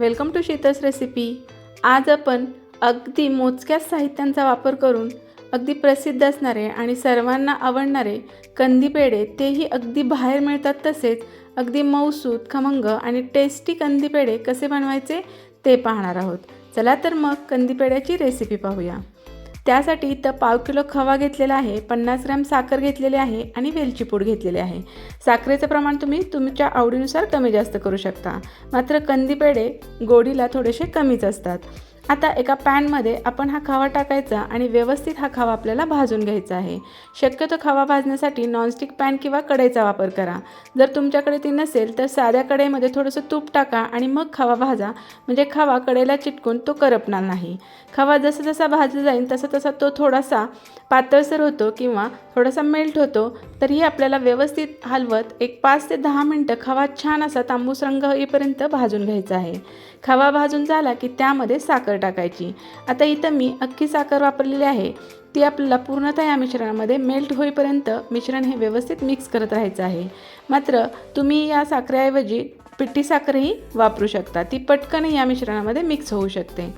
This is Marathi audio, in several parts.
Welcome to शीतस recipe. आज आपण अगदी मोजक्याच साहित्यांचा वापर करून अगदी प्रसिद्ध असणारे आणि सर्वांना आवडणारे कंदी पेढे तेही अगदी बाहेर मिळतात तसेच अगदी मऊसूत खमंग आणि टेस्टी कंदी पेढे कसे बनवायचे ते पाहणार आहोत. चला तर मग कंदी पेढ्याची रेसिपी पाहूया. त्यासाठी इथं पाव किलो खवा घेतलेला आहे पन्नास ग्रॅम साखर घेतलेली आहे आणि वेलची पूड घेतलेली आहे. साखरेचं प्रमाण तुम्ही तुमच्या आवडीनुसार कमी जास्त करू शकता. मात्र कंदी पेढे गोडीला थोडेसे कमीच असतात. आता एका पॅनमध्ये आपण हा खवा टाकायचा आणि व्यवस्थित हा खवा आपल्याला भाजून घ्यायचा आहे. शक्यतो खवा भाजण्यासाठी नॉनस्टिक पॅन किंवा कढईचा वापर करा. जर तुमच्याकडे ती नसेल तर साध्या कढईमध्ये थोडंसं तूप टाका आणि मग खवा भाजा. म्हणजे खवा कढईला चिटकून तो करपणार नाही. खवा जसा जसा भाजला जाईल तसा तसा तो थोडासा पातळसर होतो किंवा थोडासा मेल्ट होतो तरीही आपल्याला व्यवस्थित हलवत एक पाच ते दहा मिनटं खवा छान असा तांबूस रंग येईपर्यंत भाजून घ्यायचा आहे. खवा भाजून झाला की त्यामध्ये साखर टाकायची. आता इथं मी अख्खी साखर वापरलेली आहे. ती आपल्याला पूर्णतः या मिश्रणामध्ये मेल्ट होईपर्यंत मिश्रण हे व्यवस्थित मिक्स करत राहायचं आहे. मात्र तुम्ही या साखरेऐवजी पिठी साखरही वापरू शकता. ती पटकन या मिश्रणामध्ये मिक्स होऊ शकते.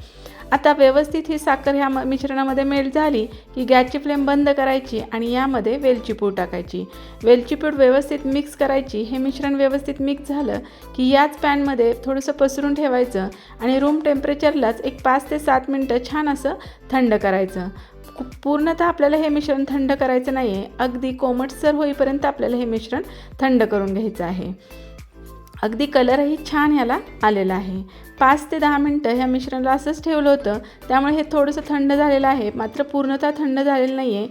आता व्यवस्थित ही साखर ह्या म- मिश्रणामध्ये मेल्ट झाली की गॅसची फ्लेम बंद करायची आणि यामध्ये वेलची पूड टाकायची. वेलची पूड व्यवस्थित मिक्स करायची. हे मिश्रण व्यवस्थित मिक्स झालं की याच पॅनमध्ये थोडंसं पसरून ठेवायचं आणि रूम टेम्परेचरलाच एक पाच ते सात मिनटं छान असं थंड करायचं. पूर्णतः आपल्याला हे मिश्रण थंड करायचं नाही आहे अगदी कोमटसर होईपर्यंत आपल्याला हे मिश्रण थंड करून घ्यायचं आहे. अगदी कलरही छान ह्याला आलेला आहे. पाच ते दहा मिनटं ह्या मिश्रणाला असंच ठेवलं होतं. त्यामुळे हे थोडंसं थंड झालेलं आहे. मात्र पूर्णतः थंड झालेलं नाही आहे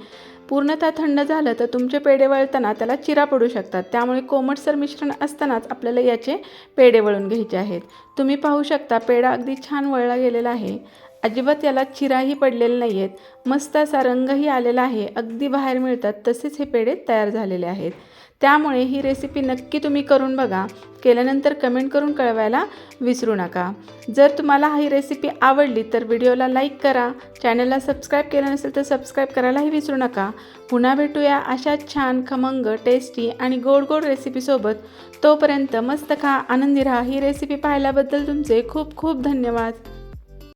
पूर्णतः थंड झालं तर तुमचे पेढे वळताना त्याला चिरा पडू शकतात. त्यामुळे कोमटसर मिश्रण असतानाच आपल्याला याचे पेढे वळून घ्यायचे आहेत. तुम्ही पाहू शकता पेढा अगदी छान वळला गेलेला आहे. अजिबात याला चिराही पडलेले नाही आहेत मस्त असा रंगही आलेला आहे. अगदी बाहेर मिळतात. तसेच हे पेढे तयार झालेले आहेत. त्यामुळे ही रेसिपी नक्की तुम्ही करून बघा. केल्यानंतर कमेंट करून कळवायला विसरू नका. जर तुम्हाला ही रेसिपी आवडली तर व्हिडिओला लाईक करा. चॅनलला सबस्क्राईब केलं नसेल तर सबस्क्राईब करायलाही विसरू नका. पुन्हा भेटूया अशा छान खमंग टेस्टी आणि गोड गोड रेसिपीसोबत तोपर्यंत मस्त खा आनंदी राहा. ही रेसिपी पाहिल्याबद्दल तुमचे खूप खूप धन्यवाद.